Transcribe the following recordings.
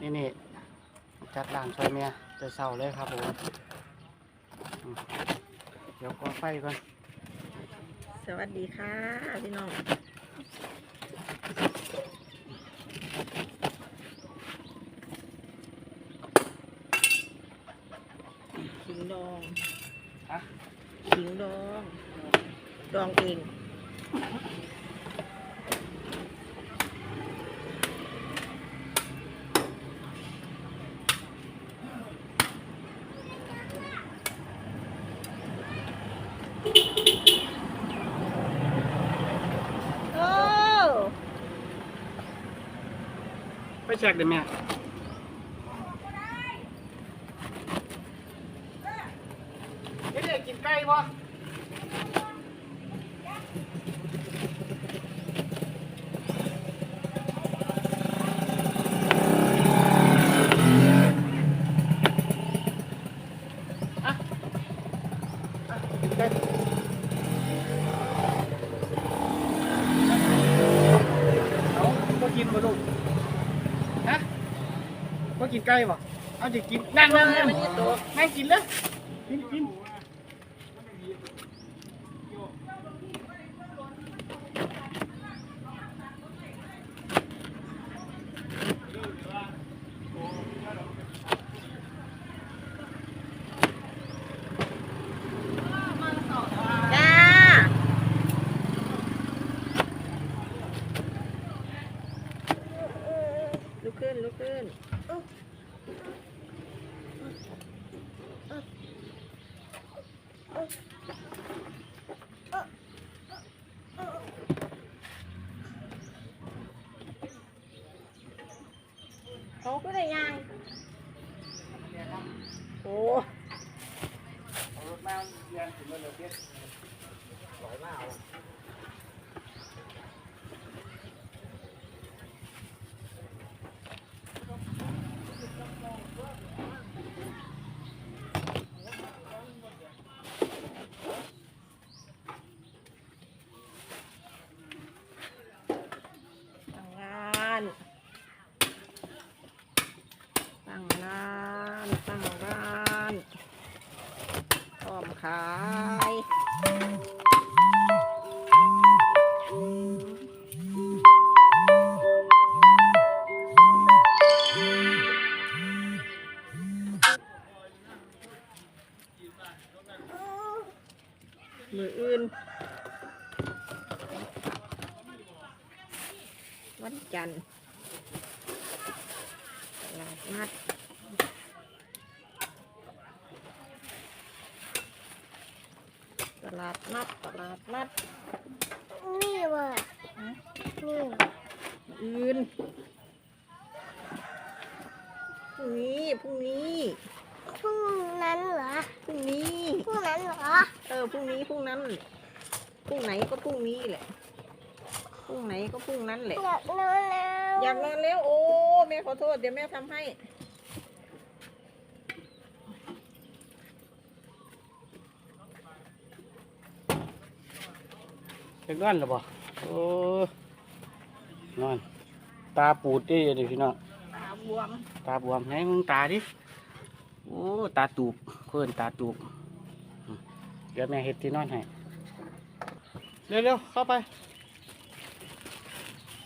นี่นี่จัดด่านช่วยเมียจะเศร้าเลยครับผมอืมเดี๋ยวก่อไฟก่อน สวัสดีค่ะพี่น้องขิงดองฮะขิงดอง ดองเอง ไปเช็คเดี๋ยวแม่เด็กกินไก่ป่ะอะกินไก่เอาบ่กินบ่ลูกฮะบ่กิน ไก่บ่เอาจะกินนั่งนั่งนั่งนั่งกินเลยกินกิน เขาก็ได้ยังโอ้เอารถมาเรียนถึงแล้วเด้อร้อยมาเอาาน งร้านตั้งร้านพร้อมขายมืออื่น วันจันทร์ตลาดนัดต ลาดนัดตลาดนัดนี่ว่ะนี่อื่นพรุ่งนี้พรุ่งนี้พรุ่งนั้นเหรอพรุ่งนี้พรุ่งนั้นเหรอเออพรุ่งนี้พรุ่งนั้นพรุ่งไหนก็พรุ่งนี้แหละพรุ่งไหนก็พรุ่งนั้นแหละอยากนอนแล้วอยากนอนแล้วโอ้แม่ขอโทษเดี๋ยวแม่ทำให้ เด็กนอนหรือบ่โอ้นอนตาปูดดิเดี๋ยวพี่น้องตาบวมตาบวมไหนมึงตาดิโอ้ตาตูบเพื่อนตาตูบอืมเดี๋ยวแม่เห็ดที่นอนให้เร็วๆเข้าไป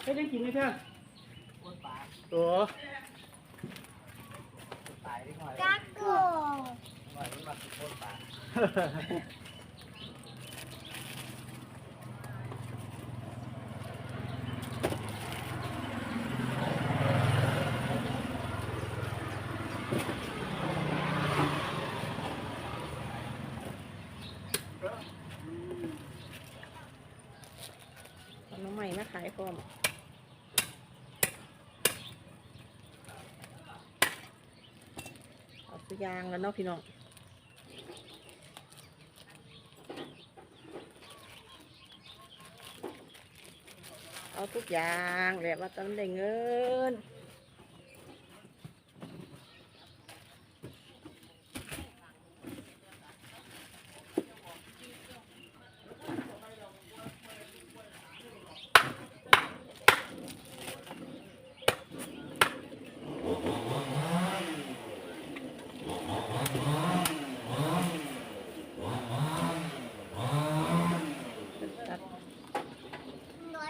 ให้ได้กินไหมเพื่อนโอ้กักโก เอาน้อง ใหม่มาขายพร้อมเอาสุยางแล้วเนาะพี่น้องเอาทุกอย่างแหละว่าต้องได้เงิน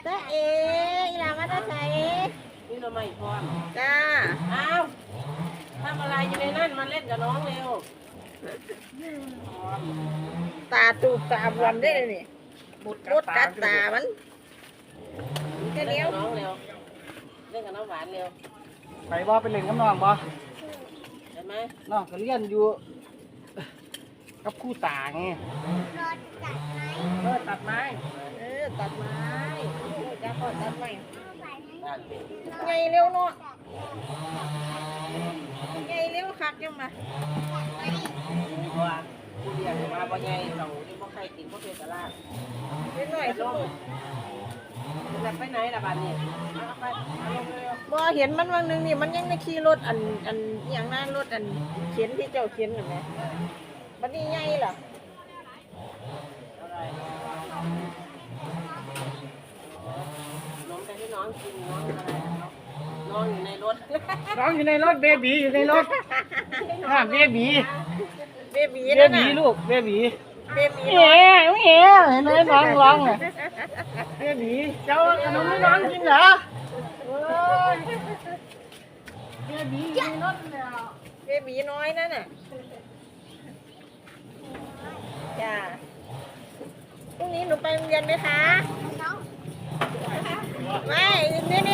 ตาเออีหลามาตาใส นี่เราไม่พร้อม จ้า อ้าวทำอะไร อยู่ในนั่นมาเล่นกับน้องเร็วตาตูบตาบวมได้เลยนี่บุดบุดกัดตามันแค่เล่นเนี้ยกับน้องเร็วเล่นกับน้องหวานเร็วไปบ่ไปเล่นกับน้องบ่เห็นไหมน้องก็เรียนอยู่ กับครู่ตาไงรถจัดไหมเออตัดไม้เออตัดไม้โอ้ยจ้าพ่อตัดไม้เอาไปไหมบ้านเป็นไงเร็วเนาะ ไงเร็วคักยังมาเพราะว่าผู้เรียนมาบ่ใหญ่เราเรียกว่าใครกินพวกเป็นตลาดเล็กหน่อยไปสลมงแบบไปไหนล่ะบ้านนี้เอาไปเอาลงเร็วบ่เห็นมันวันหนึงนี่มันยังได้ขี่รถอันอันอหย่างนั้นรถอันเข็นที่เจ้าเข็นเห็นไหมบันนี้ไงล่ะอะไรน้องไปให้น้องกินน้องอะไร น้องอยู่ในรถ น้องอยู่ในรถเบบีอยู่ในรถอ่าเบบีเบบีเบนั่นบีน่ะลูกเบบีเบบีเอ๋เอ๋เห็นไหมน้องร้องอะเบบีเจ้าขนมให้น้องกินเหรอเอ้ยเบบีอยู่ในรถแล้ว เบบีน้อยนั่นน่ะจ้าพรุ่งนี้หนูไปโรงเรียนไหมคะน้องไม่ นี่นี่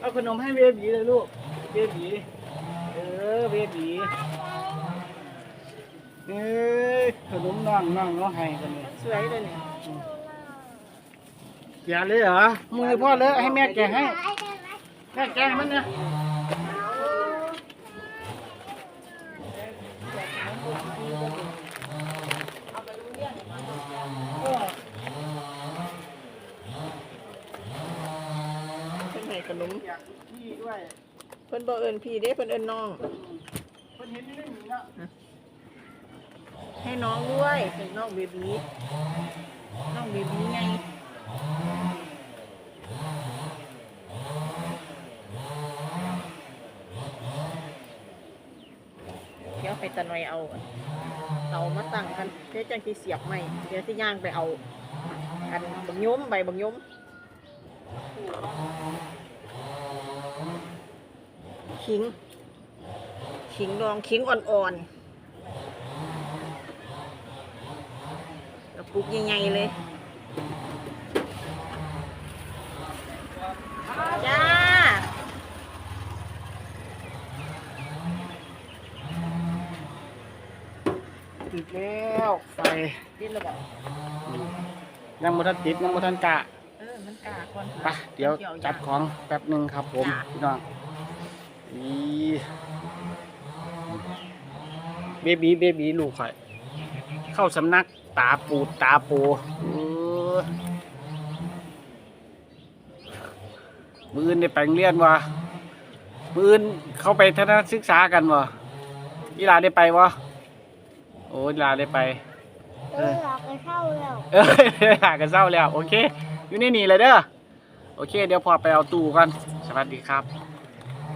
เอาขนมให้เบบีเลยลูก เบบีเออ เบบีเอ้ยขนมน้องน้องน้องให้กันเลยสวยเลยเนี่ยแกะเลยเหรอ มือพ่อเลอะให้แม่แกะให้ไปได้ไหมแม่แกะให้มันเนี่ย นให้ขนมอยากพี่ด้วยเพิ่นบ่เอิ้นพี่เด้เพิ่นเอิ้นน้องคนเห็นนี่ไม่มีแล้วให้น้องด้วยเป็นน้องเบบีน้องเบบีไงเดี๋ยวไปตะหน่อยเอาเตามาตั้งกันเดี๋ยวจังที่เสียบใหม่เดี๋ยวที่ย่างไปเอา อันบังยมใบบังยม ขิง ขิงดองขิงอ่อนๆกระปุกใหญ่ๆเลย จ้า ติดแล้วไฟดิ้นระเบิดยังบ่ทันติดยังบ่ทันกะเออ มันกาก่อน ไปเดี๋ยวจัดของแป๊บหนึ่งครับผม จ้ะ พี่น้องนี่ เบบีเบบีลูกข่อย เข้าสำนักตาปูดตาปูเออมืออื่นได้ไปโรงเรียนวะมืออื่นเข้าไปทัศนศึกษากันวะอีหลาได้ไปวะโอ้ยอีหลาได้ไปเอออยากไปเข้าแล้วเออหากันเศร้าแล้ว โอเค อยู่ในนี่เลยเด้อโอเค เดี๋ยวพอไปเอาตู้กันสวัสดีครับ